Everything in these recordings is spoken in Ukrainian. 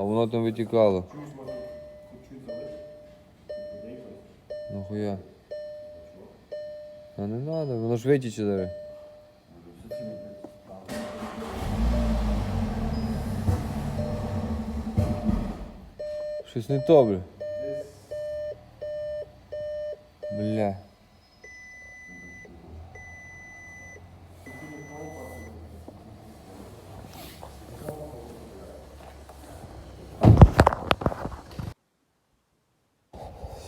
А воно там витікало. Нахуя? А не надо, воно ж витіче зараз. Щось не то, бля. Бля.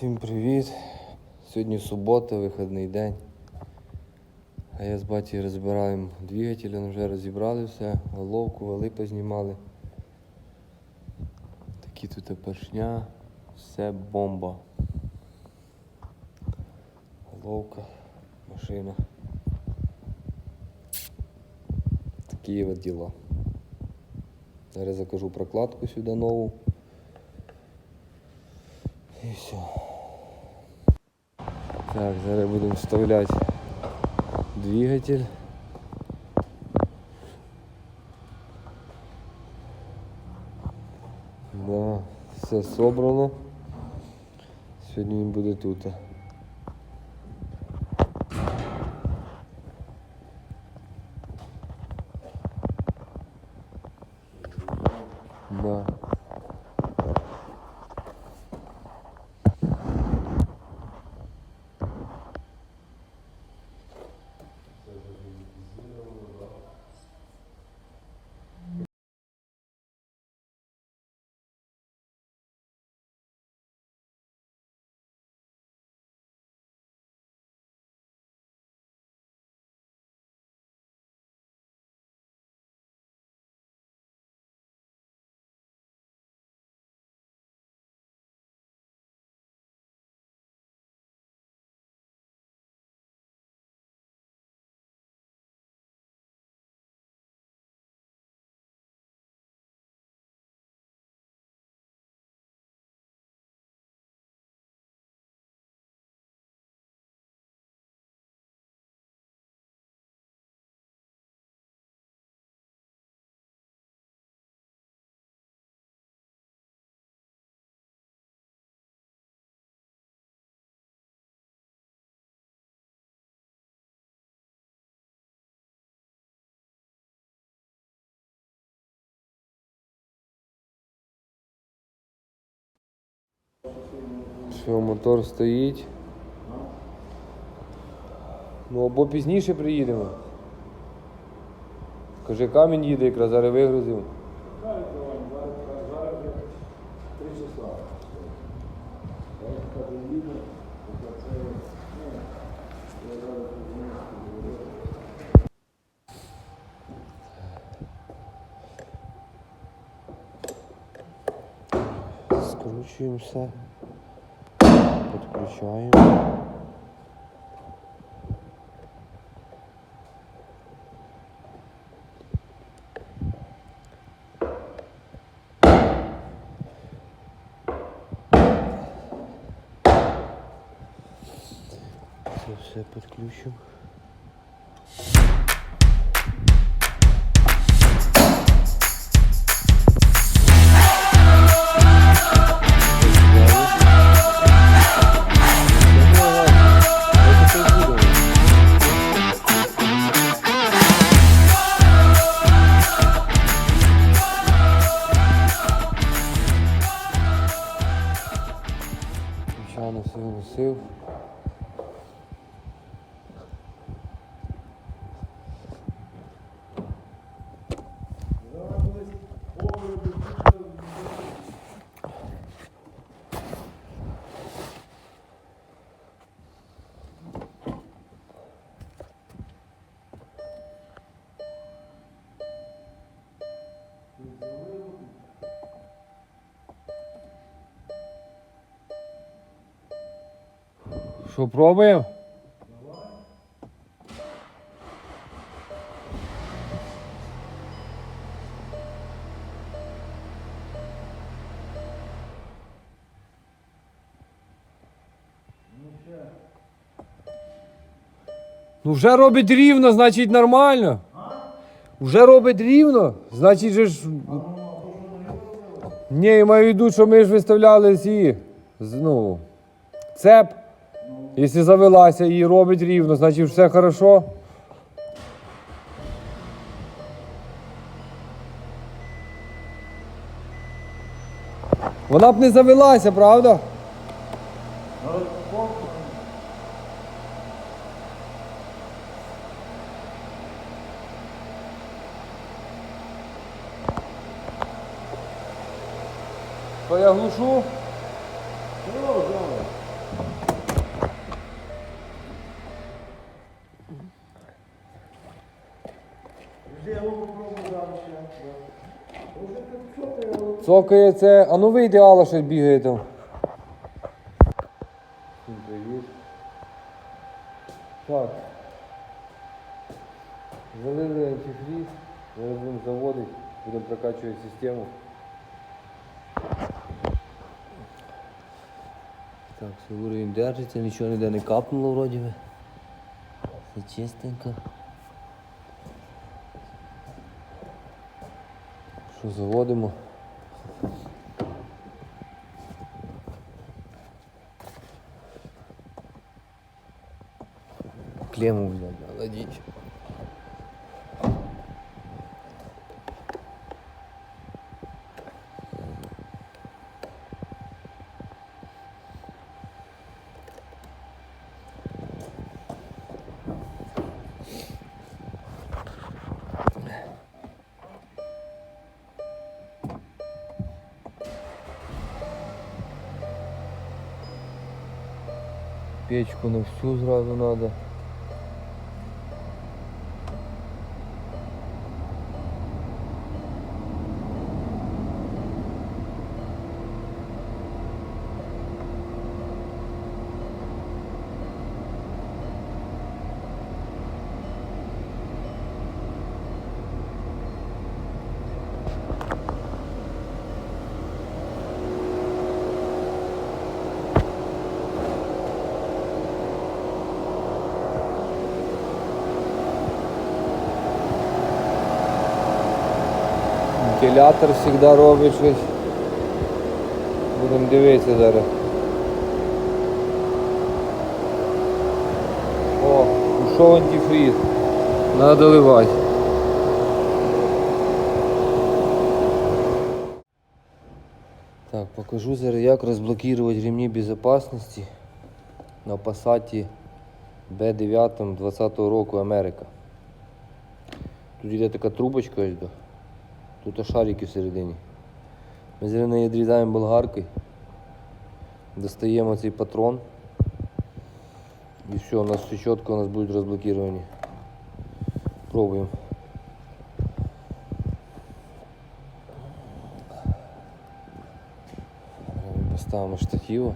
Всім привіт. Сьогодні субота, вихідний день. А я з батьком розбираємо двигатель, вже розібрали все, головку, вали познімали. Такі тут поршня, все бомба. Головка, машина. Такі от діла. Зараз закажу прокладку сюди нову. І все. Так, зараз будемо вставляти двигатель. Да, все собрано. Сьогодні він буде тут. Все, мотор стоїть. Ну або пізніше приїдемо. Каже, камінь їде, якраз зараз вигрузив. Скручуємо все. Підключаємо. Це все підключимо. Що, пробуємо? Ну вже робить рівно, значить нормально. Вже робить рівно, значить же ж. Ні, я маю в виду, що ми ж виставляли ці. Ну, цеп. Якщо завелася і робить рівно, значить все хорошо. Вона б не завелася, правда? Я глушу. Цокає це. А ну вийди, Алла щось бігає там. Всім привіт. Так. Залили антифриз. Зараз будемо заводити, будемо прокачувати систему. Так, все уровень держиться, нічого ніде не капнуло вроді би. Все чистенько. Що заводимо? Клемму взять надо Печку на всю сразу надо. Вентилятор завжди робить щось. Будемо дивитися зараз. О, ушов антифриз. Надо доливати. Так, покажу зараз, як розблокувати ремні безпечності на Passat B9 20 року Америка. Тут йде така трубочка ось до. Тут шарики всередині. Ми зараз неї відрізаємо болгаркою, достаємо цей патрон. І все, у нас все чітко, у нас будуть розблоковані. Пробуємо. Поставимо штативу.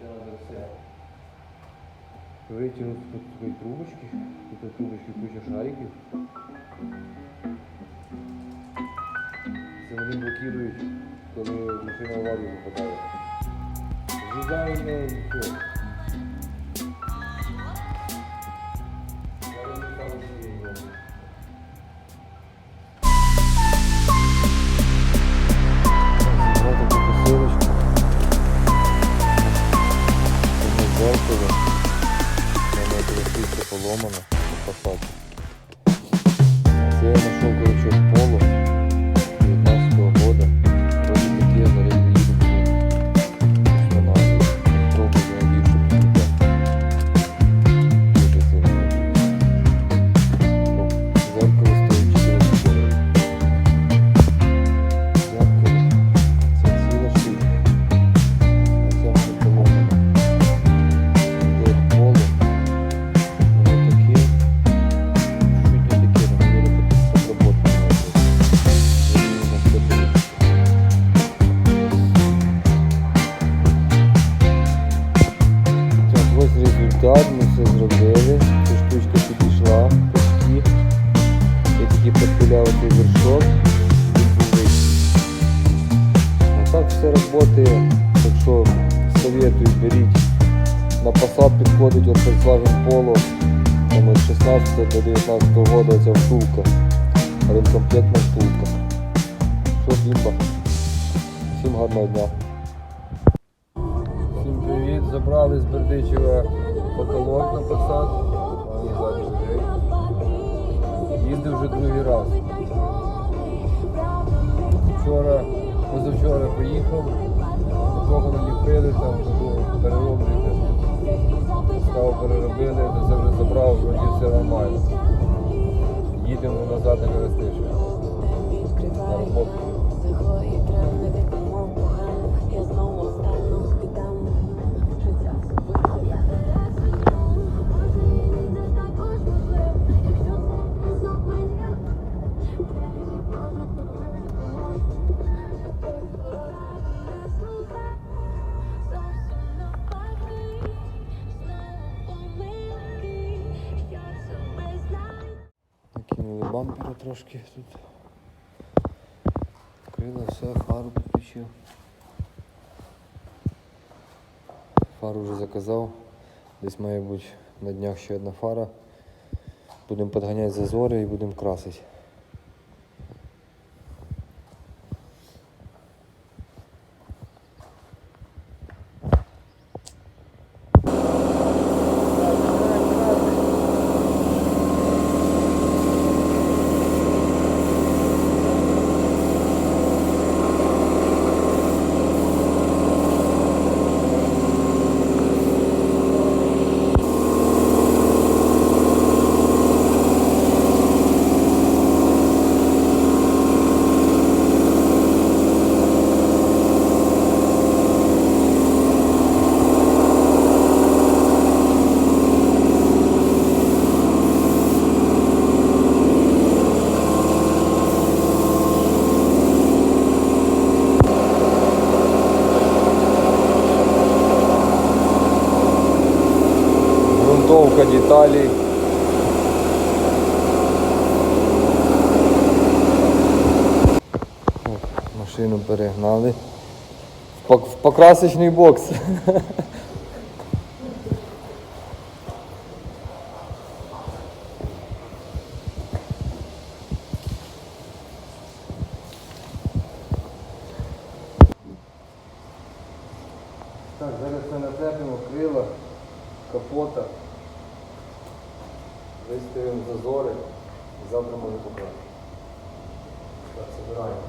треба тут свої трубочки, тут трубочки куча шариків. Це вони блокують, коли машина в аварію попадає. З'їдаємо і все. Це ось ми все зробили. Ця штучка підійшла почти. Я тільки підпиляв цей вершок, він був. А так все працює, так що советую, беріть. На Passat підходить Volkswagen Polo там от 16 до 19 года ця втулка. Ремкомплектна втулка. Що бімба. Всім гарного дня. Всім привіт. Забрали з Бердичева потолок на. А він ззаді. Їздив вже другий раз. Вчора, позавчора поїхав, такого наліпили, там кажу. Став переробили, це вже забрав, вроді все нормально. Їдемо назад на Коростишин. На роботу. Бампера трошки тут. Крила, все, фару підключив. Фару вже заказав. Десь має бути на днях ще одна фара. Будемо підганяти зазори і будемо красити. Грунтовка деталей. Машину перегнали. В покрасочний бокс. Так, зараз це нацепимо крила, капота. Виставимо зазори і завтра може пократи. Так, забираємо.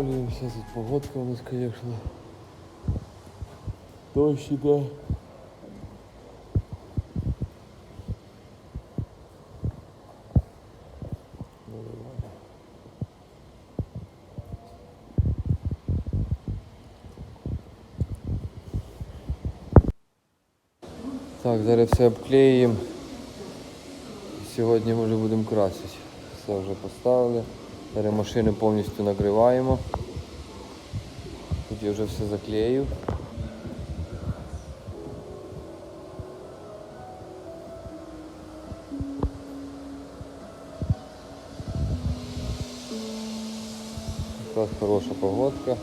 Зараз підготавлюємося, тут погодка у нас, звісно. Дощ іде. Ну, нормально. Так, зараз все обклеїмо. Сьогодні ми вже будемо красити. Все вже поставили. Зараз машини повністю накриваємо. Тут я вже все заклеїв. Якраз хороша погодка,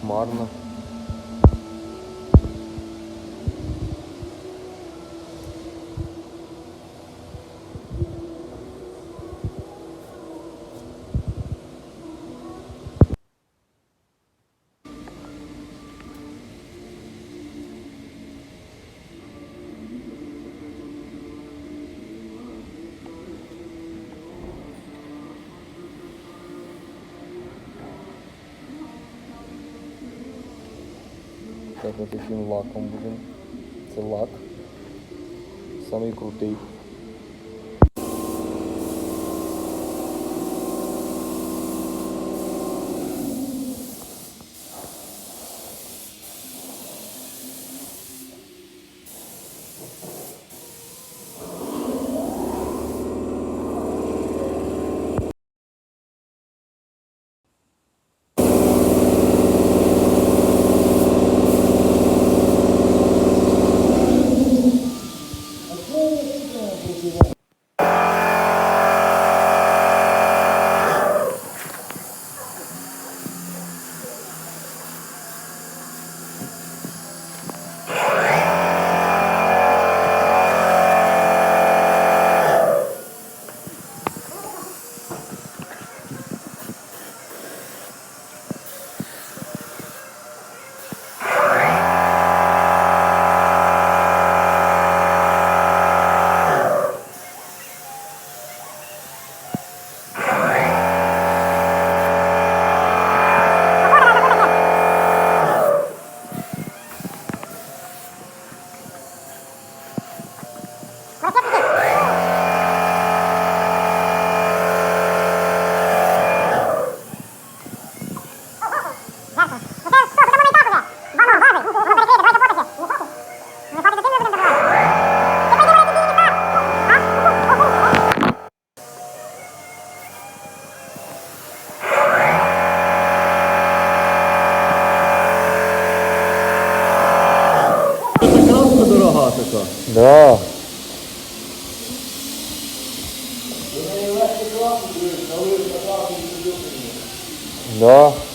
хмарно. От таким лаком будемо. Це лак. Самий крутий. ご存じですか? Така. Да. Да.